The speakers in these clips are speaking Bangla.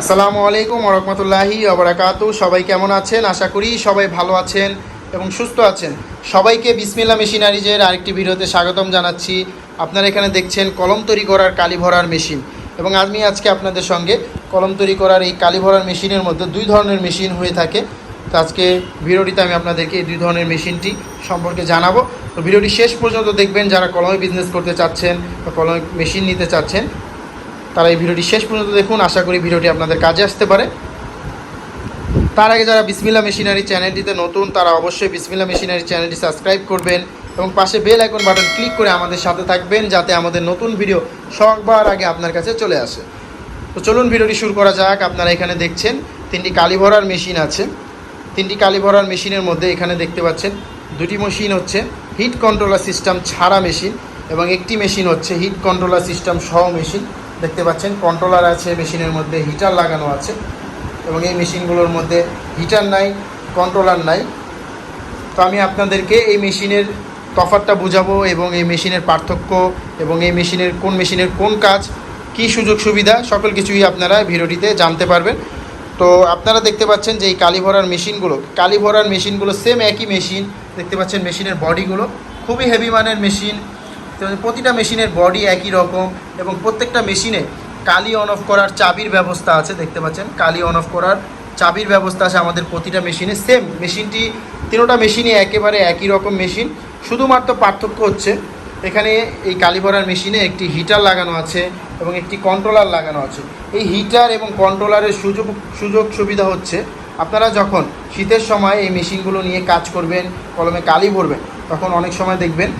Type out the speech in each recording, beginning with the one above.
আসসালামু আলাইকুম ওরহমতুল্লাহি অবরাকাতু সবাই কেমন আছেন? আশা করি সবাই ভালো আছেন এবং সুস্থ আছেন। সবাইকে বিসমিল্লা মেশিনারিজের আরেকটি ভিডিওতে স্বাগতম জানাচ্ছি। আপনারা এখানে দেখছেন কলম তৈরি করার কালি ভরার মেশিন এবং আমি আজকে আপনাদের সঙ্গে কলম তৈরি করার এই কালি ভরার মেশিনের মধ্যে দুই ধরনের মেশিন হয়ে থাকে। তো আজকে ভিডিওটিতে আমি আপনাদেরকে এই দুই ধরনের মেশিনটি সম্পর্কে জানাব। তো ভিডিওটি শেষ পর্যন্ত দেখবেন যারা কলমে বিজনেস করতে চাচ্ছেন বা কলমে মেশিন নিতে চাচ্ছেন তারা এই ভিডিওটি শেষ পর্যন্ত দেখুন। আশা করি ভিডিওটি আপনাদের কাজে আসতে পারে। তার আগে যারা বিসমিল্লা মেশিনারি চ্যানেলটিতে নতুন, তারা অবশ্যই বিসমিল্লা মেশিনারি চ্যানেলটি সাবস্ক্রাইব করবেন এবং পাশে বেল আইকন বাটন ক্লিক করে আমাদের সাথে থাকবেন যাতে আমাদের নতুন ভিডিও সবার আগে আপনার কাছে চলে আসে। তো চলুন ভিডিওটি শুরু করা যাক। আপনারা এখানে দেখছেন তিনটি কালি ভরার মেশিন আছে। তিনটি কালি ভরার মেশিনের মধ্যে এখানে দেখতে পাচ্ছেন দুটি মেশিন হচ্ছে হিট কন্ট্রোলার সিস্টেম ছাড়া মেশিন এবং একটি মেশিন হচ্ছে হিট কন্ট্রোলার সিস্টেম সহ মেশিন। দেখতে পাচ্ছেন কন্ট্রোলার আছে মেশিনের মধ্যে হিটার লাগানো আছে, এবং এই মেশিনগুলোর মধ্যে হিটার নাই কন্ট্রোলার নাই। তো আমি আপনাদেরকে এই মেশিনের তফাতটা বুঝাবো এবং এই মেশিনের পার্থক্য এবং এই মেশিনের কোন মেশিনের কোন কাজ, কী সুযোগ সুবিধা, সকল কিছুই আপনারা ভিডিওটিতে জানতে পারবেন। তো আপনারা দেখতে পাচ্ছেন যে এই কালি ভরার মেশিনগুলো কালি ভরার মেশিনগুলো সেম একই মেশিন দেখতে পাচ্ছেন মেশিনের বডিগুলো খুবই হেভি মানের মেশিন প্রতিটা মেশিনের বডি একই রকম এবং প্রত্যেকটা মেশিনে কালি অন অফ করার চাবির ব্যবস্থা আছে, দেখতে পাচ্ছেন। কালি অন অফ করার চাবির ব্যবস্থা আছে আমাদের প্রতিটা মেশিনে। সেম মেশিনটি তিনোটা মেশিনই একেবারে একই রকম মেশিন। শুধুমাত্র পার্থক্য হচ্ছে, এখানে এই কালি ভরার মেশিনে একটি হিটার লাগানো আছে এবং একটি কন্ট্রোলার লাগানো আছে। এই হিটার এবং কন্ট্রোলারের সুযোগ সুযোগ সুবিধা হচ্ছে, আপনারা যখন শীতের সময় এই মেশিনগুলো নিয়ে কাজ করবেন, কলমে কালি ভরবেন, তখন অনেক সময় দেখবেন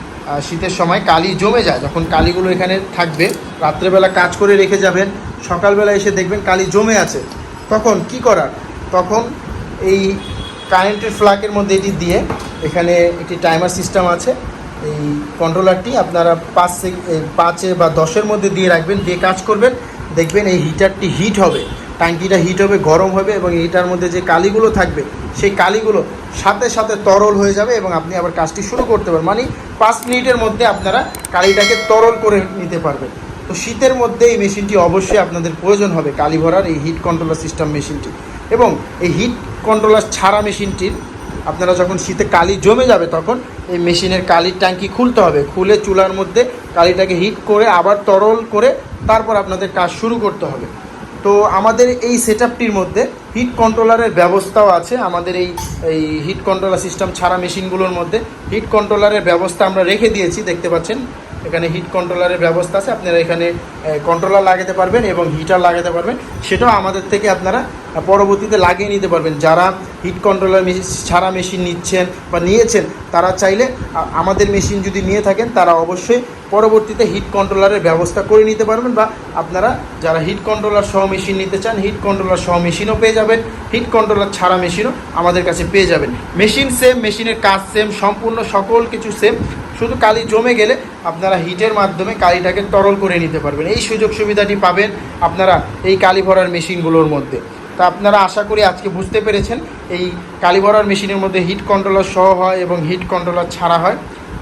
শীতের সময় কালি জমে যায়, যখন কালিগুলো এখানে থাকবে, রাত্রেবেলা কাজ করে রেখে যাবেন, সকালবেলা এসে দেখবেন কালি জমে আছে। তখন কি করার? তখন এই কারেন্টের ফ্লাকের মধ্যে এটি দিয়ে এখানে একটি টাইমার সিস্টেম আছে। এই কন্ট্রোলারটি আপনারা পাঁচ পাঁচে বা দশের মধ্যে দিয়ে রাখবেন, দিয়ে কাজ করবেন। দেখবেন এই হিটারটি হিট হবে। ট্যাঙ্কিটা হিট হবে, গরম হবে এবং এইটার মধ্যে যে কালিগুলো থাকবে, সেই কালিগুলো সাথে সাথে তরল হয়ে যাবে এবং আপনি আবার কাজটি শুরু করতে পারবেন। মানে পাঁচ মিনিটের মধ্যে আপনারা কালিটাকে তরল করে নিতে পারবেন। তো শীতের মধ্যে এই মেশিনটি অবশ্যই আপনাদের প্রয়োজন হবে, কালি ভরার এই হিট কন্ট্রোলার সিস্টেম মেশিনটি। এবং এই হিট কন্ট্রোলার ছাড়া মেশিনটির আপনারা যখন শীতে কালি জমে যাবে তখন এই মেশিনের কালির ট্যাঙ্কি খুলতে হবে। খুলে চুলার মধ্যে কালিটাকে হিট করে আবার তরল করে তারপর আপনাদের কাজ শুরু করতে হবে। তো আমাদের এই সেট মধ্যে হিট কন্ট্রোলারের ব্যবস্থাও আছে। আমাদের এই এই হিট কন্ট্রোলার সিস্টেম ছাড়া মেশিনগুলোর মধ্যে হিট কন্ট্রোলারের ব্যবস্থা আমরা রেখে দিয়েছি, দেখতে পাচ্ছেন? এখানে হিট কন্ট্রোলারের ব্যবস্থা আছে। আপনারা এখানে কন্ট্রোলার লাগাতে পারবেন এবং হিটার লাগাতে পারবেন। সেটাও আমাদের থেকে আপনারা পরবর্তীতে লাগিয়ে নিতে পারবেন। যারা হিট কন্ট্রোলার মেশিন ছাড়া মেশিন নিচ্ছেন বা নিয়েছেন, তারা চাইলে আমাদের মেশিন যদি নিয়ে থাকেন, তারা অবশ্যই পরবর্তীতে হিট কন্ট্রোলারের ব্যবস্থা করে নিতে পারবেন বা আপনারা যারা হিট কন্ট্রোলার সহ মেশিন নিতে চান হিট কন্ট্রোলার সহ মেশিনও পেয়ে যাবেন হিট কন্ট্রোলার ছাড়া মেশিনও আমাদের কাছে পেয়ে যাবেন। মেশিন সেম মেশিনের কাজ সেম সম্পূর্ণ সকল কিছু সেম শুধু কালি জমে গেলে আপনারা হিটের মাধ্যমে কালিটাকে তরল করে নিতে পারবেন। এই সুযোগ সুবিধাটি পাবেন আপনারা এই কালি ভরার মেশিনগুলোর মধ্যে। তা আপনারা আশা করি আজকে বুঝতে পেরেছেন, এই কালি ভরার মেশিনের মধ্যে হিট কন্ট্রোলার সহ হয় এবং হিট কন্ট্রোলার ছাড়া হয়।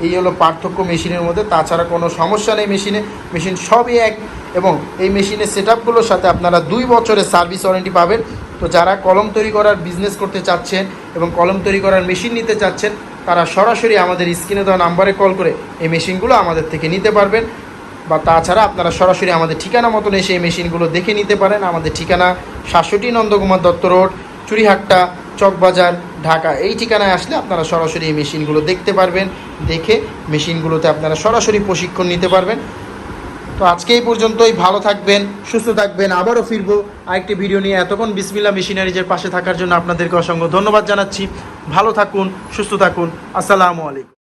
এই হলো পার্থক্য মেশিনের মধ্যে, তাছাড়া কোনো সমস্যা নেই মেশিনে। মেশিন সবই এক এবং এই মেশিনের সেট আপগুলোর সাথে আপনারা দুই বছরের সার্ভিস ওয়ারেন্টি পাবেন। তো যারা কলম তৈরি করার বিজনেস করতে চাচ্ছেন এবং কলম তৈরি করার মেশিন নিতে চাচ্ছেন, তারা সরাসরি আমাদের স্ক্রিনে দেওয়া নাম্বারে কল করে এই মেশিনগুলো আমাদের থেকে নিতে পারবেন। বা তাছাড়া আপনারা সরাসরি আমাদের ঠিকানা মতন এসে এই মেশিনগুলো দেখে নিতে পারেন। আমাদের ঠিকানা সাতষট্টি নন্দকুমার দত্ত রোড, চুরিহাট্টা, চকবাজার, ঢাকা। এই ঠিকানায় আসলে আপনারা সরাসরি এই মেশিনগুলো দেখতে পারবেন। দেখে মেশিনগুলোতে আপনারা সরাসরি প্রশিক্ষণ নিতে পারবেন। তো আজকে এই পর্যন্তই। ভালো থাকবেন, সুস্থ থাকবেন। আবারও ফিরবো আরেকটি ভিডিও নিয়ে। এতক্ষণ বিসমিল্লা মেশিনারিজের পাশে থাকার জন্য আপনাদেরকে অসংখ্য ধন্যবাদ জানাচ্ছি। ভালো থাকুন, সুস্থ থাকুন। আসসালামু আলাইকুম।